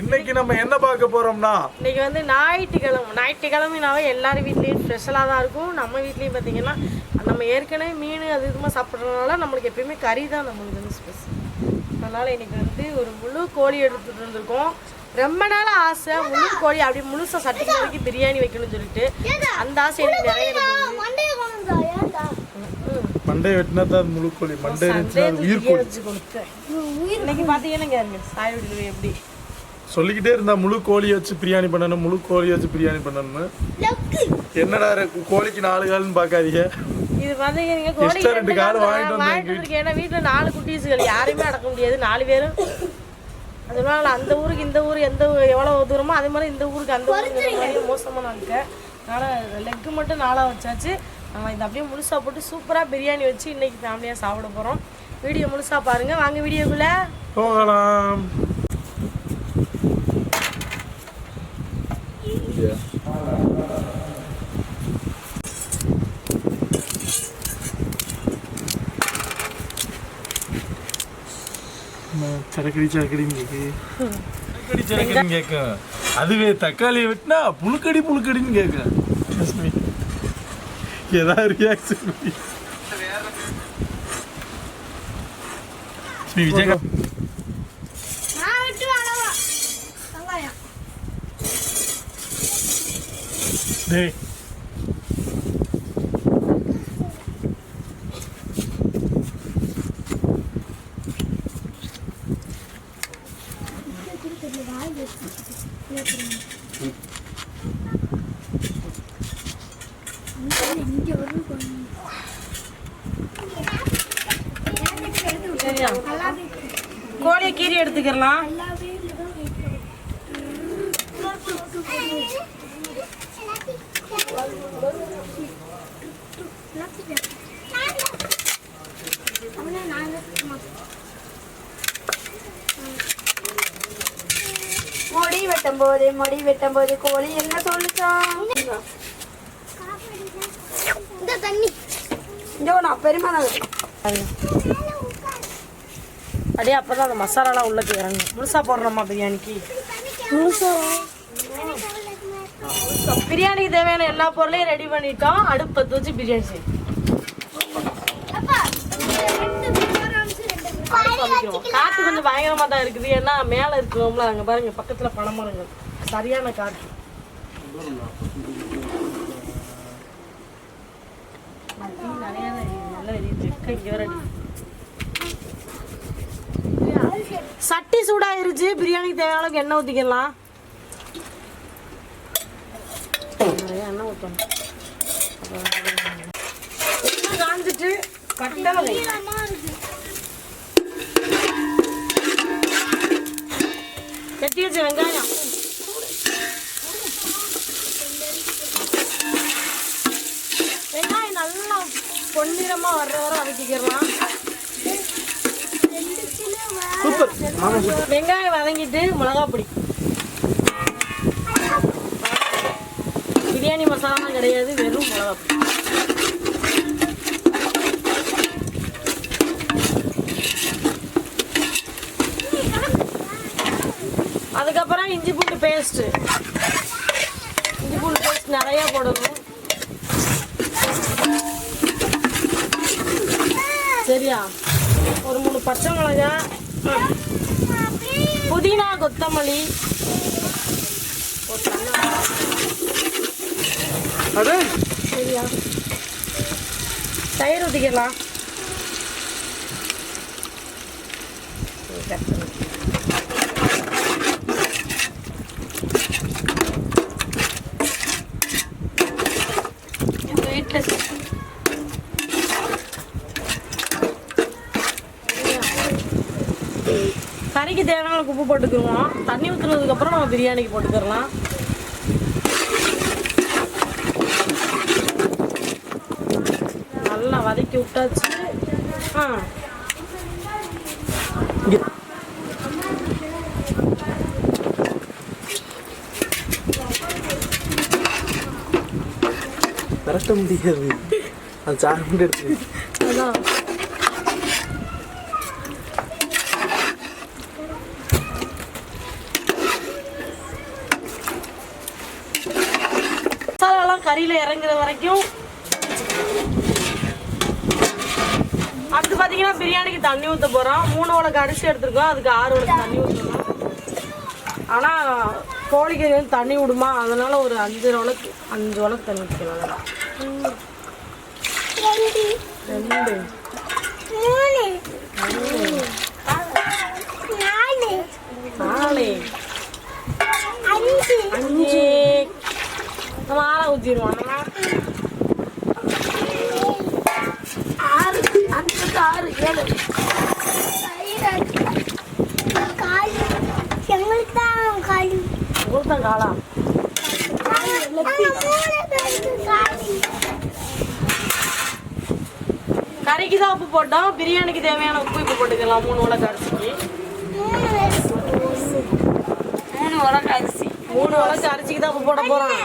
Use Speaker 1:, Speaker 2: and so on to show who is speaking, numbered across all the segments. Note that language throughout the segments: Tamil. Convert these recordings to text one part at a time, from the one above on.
Speaker 1: இன்னைக்கு நம்ம என்ன பார்க்க போறோம்னா
Speaker 2: இன்னைக்கு வந்து ஞாயிற்றுக்கிழமை ஞாயிற்றுக்கிழமைனாவே எல்லார் வீட்லேயும் ஸ்பெஷலாக தான் இருக்கும். நம்ம வீட்லேயும் பார்த்தீங்கன்னா நம்ம ஏற்கனவே மீன் அது இதுமா சாப்பிட்றதுனால நம்மளுக்கு எப்பயுமே கறி தான் நம்மளுக்கு வந்து ஸ்பெஷல் அதனால் இன்னைக்கு வந்து ஒரு முழு கோழி எடுத்துகிட்டு வந்திருக்கோம். ரொம்ப நாள் ஆசை முழு கோழி அப்படியே முழுசாக சட்டிக்கு வரைக்கும் பிரியாணி வைக்கணும்னு சொல்லிட்டு. அந்த ஆசை எனக்கு நிறைய.
Speaker 1: மண்டை வெட்டினா தான் முழு கோழி மண்டை உயிர் கோழி.
Speaker 2: கொடுத்தேன் இன்னைக்கு பார்த்தீங்கன்னா இங்க சாய் வீடு எப்படி?
Speaker 1: சொல்லிக்கிட்டே இருந்தா முழு கோழியை வச்சு பிரியாணி பண்ணணும் முழு கோழியை வச்சு பிரியாணி பண்ணணும்னு. என்னடா இருக்கு, கோழிக்கு நாலு கால்னு பார்க்காதீங்க
Speaker 2: இது பார்த்தீங்க நீங்க கோழி
Speaker 1: ரெண்டு கால் வாங்கிட்டு வந்தேன்
Speaker 2: ஏன்னா வீட்டில் நாலு குட்டீஸுகள் யாரையுமே அடக்க முடியாது நாலு பேரும். அதனால அந்த ஊருக்கு இந்த ஊர் எந்த எவ்வளவு தூரமோ அதே மாதிரி இந்த ஊருக்கு அந்த ஊருக்கு மோசமான இருக்கு அதனால லெக்கு மட்டும் நாளாக வச்சாச்சு. நம்ம இதை அப்படியே முழுசா போட்டு சூப்பராக பிரியாணி வச்சு இன்னைக்கு ஃபேமிலியாக சாப்பிட போகிறோம் வீடியோ முழுசா பாருங்க. வாங்க வீடியோக்குள்ள.
Speaker 1: போகலாம். சரக்கடி சரக்கடின்னு கேக்கு. சரக்கடி சரக்கடின்னு கேட்கும் அதுவே தக்காளியை வெட்டினா புழுக்கடி புழுக்கடின்னு லட்சுமி ஏதாவது ரியாக்ஷன் விஜயகாந்த். டேய்
Speaker 2: சரியா கோழியை கீரி எடுத்துக்கிறலாம்
Speaker 3: முடி வெட்டும் போது முடி வெட்டும் போது கோழி என்ன சொல்லுச்சான் இந்த தண்ணி. இந்தோ நான் பெருமா
Speaker 2: அப்படியே அப்போ தான் அந்த மசாலாலாம் உள்ளே இறங்கும் முழுசா போடுறோமா பிரியாணிக்கு? பிரியாணிக்கு தேவையான எல்லா பொருளையும் ரெடி பண்ணிட்டோம். அடுப்பு வச்சு பிரியாணி செய்யும் காற்று கொஞ்சம் பயங்கரமாக தான் இருக்குது. ஏன்னா மேலே இருக்கிறோம்ல அங்கே பாருங்க பக்கத்தில் பனைமரங்கள் சரியான காற்று. நிறையா நல்லா எரியுது. வெக்க வர சட்டி சூடாயிருச்சு. பிரியாணிக்கு தேவையான அளவுக்கு எண்ணெய் ஊற்றிக்கலாம் நிறைய எண்ணெய் ஊற்றணும் காஞ்சிட்டு பட்டை வகை கட்டி வச்ச வெங்காயம். வெங்காயம் நல்லா பொன்னிறமா வர்ற வரை வதக்கிக்கிறலாம் வெங்காயம் வதங்கிட்டு மிளகா பொடி. பிரியாணி மசாலாலாம் கிடையாது வெறும் மிளகா பொடி அதுக்கப்புறம் இஞ்சி பூண்டு பேஸ்ட் இஞ்சி பூண்டு பேஸ்ட் நிறைய போடணும். சரியா? ஒரு மூணு பச்சை மிளகாய் புதினா கொத்தமல்லி சரியா? தயிர் ஊற்றிக்கலாம் கறிக்கு தேவையான உப்பு போட்டுக்குருவோம் தண்ணி ஊற்றுனதுக்கு அப்புறம் நம்ம பிரியாணிக்கு போட்டுக்கிறலாம். நல்லா வதக்கி விட்டாச்சு. ஆ.
Speaker 4: விரட்ட முடியாது. அது எடுத்து
Speaker 2: அதான். கறியில இறங்குற வரைக்கும் அடுத்து பாத்தீங்கன்னா பிரியாணிக்கு தண்ணி ஊத்த போறோம். மூணு உலக அரிசி எடுத்திருக்கோம். அதுக்கு ஆறு உலக தண்ணி ஊற்றணும் ஆனா கோழிக்கு வந்து தண்ணி விடுமா? அதனால ஒரு அஞ்சு உலக்கு அஞ்சு உலக்கு தண்ணி ஊற்றிக்கலாம் ரெண்டு நாலு அஞ்சு நம்ம ஆளை ஊற்றிடுவோம் நம்ம ஆறு அஞ்சு ஆறு ஏழு உங்களுக்கு தான் காலா? கறிக்கு தான் உப்பு போட்டோம். பிரியாணிக்கு தேவையான உப்பு இப்போ போட்டுக்கலாம். மூணு உலக அரிசிக்கு. மூணு உலக அரிசி. மூணு உலக அரிசிக்கு தான் உப்பு போட போகிறோம்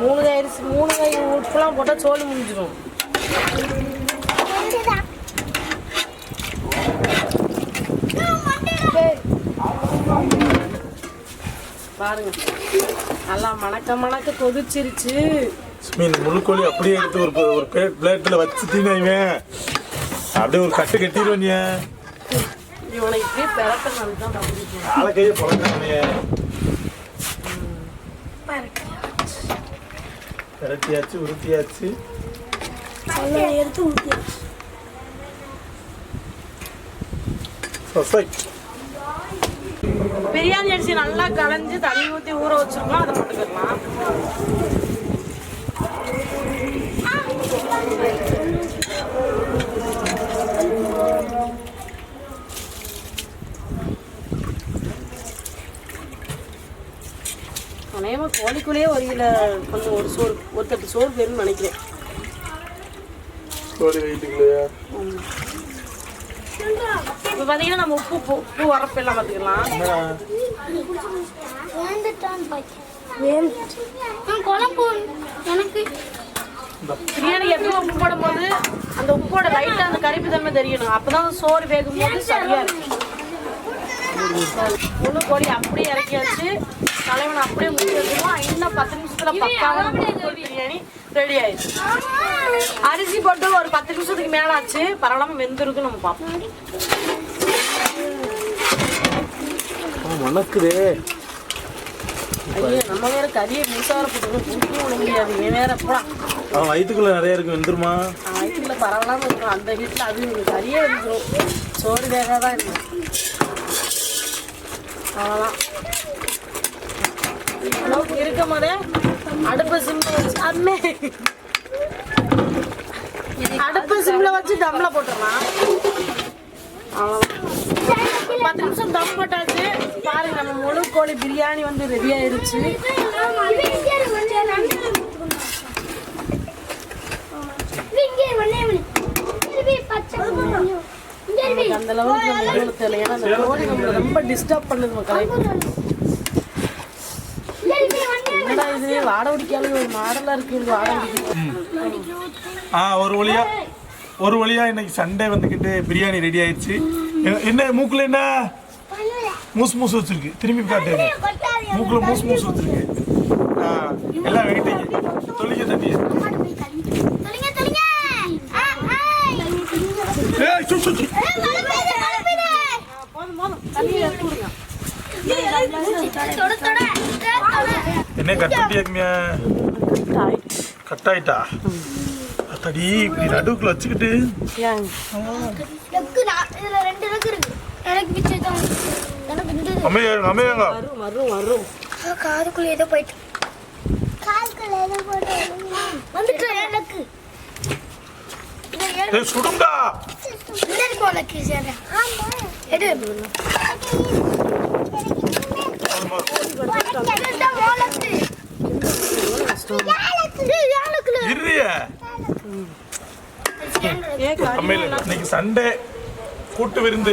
Speaker 2: மூணு கை அரிசி மூணு கை உப்புலாம் போட்டால் சோறு முடிஞ்சிடும் பாருங்க. நல்லா மணக்க மணக்க கொதிச்சிருச்சு.
Speaker 1: மீன் முழுக்கோழி அப்படியே எடுத்து ஒரு ஒரு பிளேட் பிளேட்டில் வச்சுட்டீங்க இவன் அப்படியே ஒரு கட்டு கட்டிடுவேன்
Speaker 2: இவனுக்கு இப்படியே நாள் தான் வந்துருக்கேன்
Speaker 1: ஆளை கையை பழக்கானே பிரட்டியாச்சு உருட்டியாச்சு.
Speaker 2: பிரியாணி அரிசி நல்லா களைஞ்சு தண்ணி ஊற்றி ஊற வச்சிருக்கோம் அதை போட்டுக்கலாம். அநேகமாக கோழிக்குள்ளேயே ஒரு கிலோ கொஞ்சம் ஒரு சோறு ஒரு தட்டு சோறு வேணும்னு நினைக்கிறேன்.
Speaker 1: கோழி வெயிட்டுக்குள்ளையா
Speaker 2: இப்போ பார்த்தீங்கன்னா நம்ம உப்பு உப்பு உப்பு உரப்பு எல்லாம் பார்த்துக்கலாம்
Speaker 3: குழம்பு எனக்கு
Speaker 2: பிரியாணிக்கு எப்பவும் உப்பு போடும்போது அந்த உப்போட லைட்டாக அந்த கரிப்பு தன்மை தெரியணும். அப்பதான் சோறு வேகும் போது சரியா இருக்கும். முழு கோழி அப்படியே இறக்கியாச்சு தலைவனை அப்படியே முடி வச்சுருவோம். இன்னும் பத்து நிமிஷத்துல முழுக்கோழி பிரியாணி ரெடி ஆயிடுச்சு. அரிசி போட்டு ஒரு பத்து நிமிஷத்துக்கு மேல ஆச்சு பரவாயில்லாம வெந்திருக்கு நம்ம பார்ப்போம்
Speaker 4: மணக்குதே.
Speaker 2: நம்ம வேற கறியை முழுசாக போட்டு விட முடியாது. இவன் வேற
Speaker 1: அவன் வயிற்றுக்குள்ள நிறைய இருக்கு வெந்துருமா?
Speaker 2: வயிற்றுல பரவலாம இருக்கும் அந்த வீட்டில் அது கறியே வந்துடும் சோறு வேக தான் இருக்கும் அவ்வளோதான் அளவுக்கு இருக்கும் போதே அடுப்பு சிம்ல வச்சு அம்மே. அடுப்பு சிம்ல வச்சு தம்ல போட்டுடலாம் அவ்வளோதான் பத்து நிமிஷம் தம் போட்டாச்சு. பாருங்க நம்ம முழு கோழி பிரியாணி வந்து ரெடி ஆயிருச்சு அந்த லெவலுக்கு நம்ம தெரியல ஏன்னா அந்த கோழி நம்மளை ரொம்ப டிஸ்டர்ப் பண்ணுது மக்களை. என்னடா இது? வாடை பிடிக்காது ஒரு மாடலா இருக்கு இது வாடகை
Speaker 1: ஆ ஒரு வழியா ஒரு வழியா இன்னைக்கு சண்டே வந்துக்கிட்டு பிரியாணி ரெடி ஆயிடுச்சு. என்ன மூக்குல என்ன? மூஸ் மூஸ் வச்சிருக்கு. திரும்பி காட்டு மூக்குல மூஸ் மூஸ் வச்சிருக்கு. எல்லாம் வெயிட்டிங்க தொழிக்க தண்ணி என்ன கட் ஆயிட்டா அத்தடி இப்படி நடுவுக்குள்ள வச்சுக்கிட்டு.
Speaker 3: எனக்கு பிச்சை தான்
Speaker 2: வரும் வரும் வரும்.
Speaker 3: காதுக்குள்ள ஏதோ போயிட்டு. காதுக்குள்ள ஏதோ போயிட்டு வந்துட்டு எனக்கு. இருக்கு உனக்கு
Speaker 1: இன்னைக்கு சண்டே. கூட்டு விருந்து.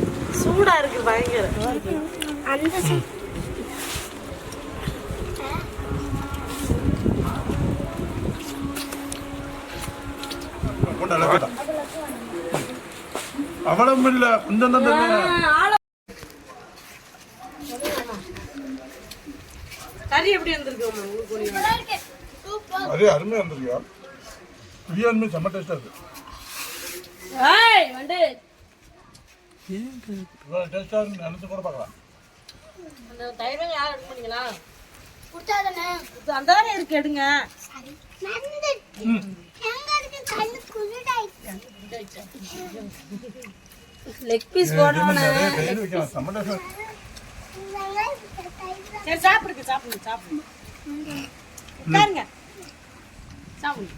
Speaker 2: சூடா இருக்கு பயங்கர.
Speaker 3: அந்த.
Speaker 1: அவ்வளவு இல்ல கொஞ்சம் தான்
Speaker 2: கறி எப்படி வந்திருக்கு
Speaker 1: அதே அருமையா இருந்திருக்கியா பிரியாணி செம்ம டேஸ்டா இருக்கு.
Speaker 3: ஏய் வந்து
Speaker 1: இவ்வளவு இருக்கு நினைச்சு கூட பார்க்கலாம்
Speaker 2: அந்த தயிர் யார் எடுக்க பண்ணீங்களா
Speaker 3: குடுத்தாதானே
Speaker 2: இது அந்த தானே இருக்கு எடுங்க லெக் பீஸ்
Speaker 1: அதே தயிர் வைக்கலாம்
Speaker 2: சரி சாப்பிடுங்க சாப்பிடுங்க சாப்பிடுங்க உட்காருங்க சாப்பிடுங்க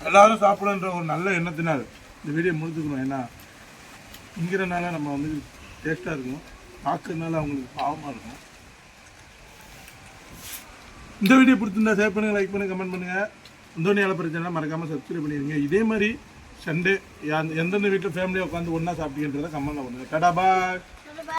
Speaker 1: எல்லாரும் சாப்பிடுன்ற ஒரு நல்ல எண்ணத்தினால். இந்த வீடியோ முடிஞ்சுக்கணும். ஏன்னா திங்கிறனால நம்ம வந்து டேஸ்ட்டாக இருக்கும் பார்க்கறதுனால அவங்களுக்கு பாவமாக இருக்கும். இந்த வீடியோ பிடிச்சிருந்தா ஷேர் பண்ணுங்க லைக் பண்ணுங்க கமெண்ட் பண்ணுங்க. இந்தோனி அலப்பற சேனலை மறக்காமல் சப்ஸ்கிரைப் பண்ணிடுங்க இதே மாதிரி சண்டே எந்தெந்த வீட்டில் ஃபேமிலியாக உட்காந்து ஒன்றா சாப்பிட்டீங்கன்றதை கமெண்ட்டில் பண்ணுங்க. டடா பாய்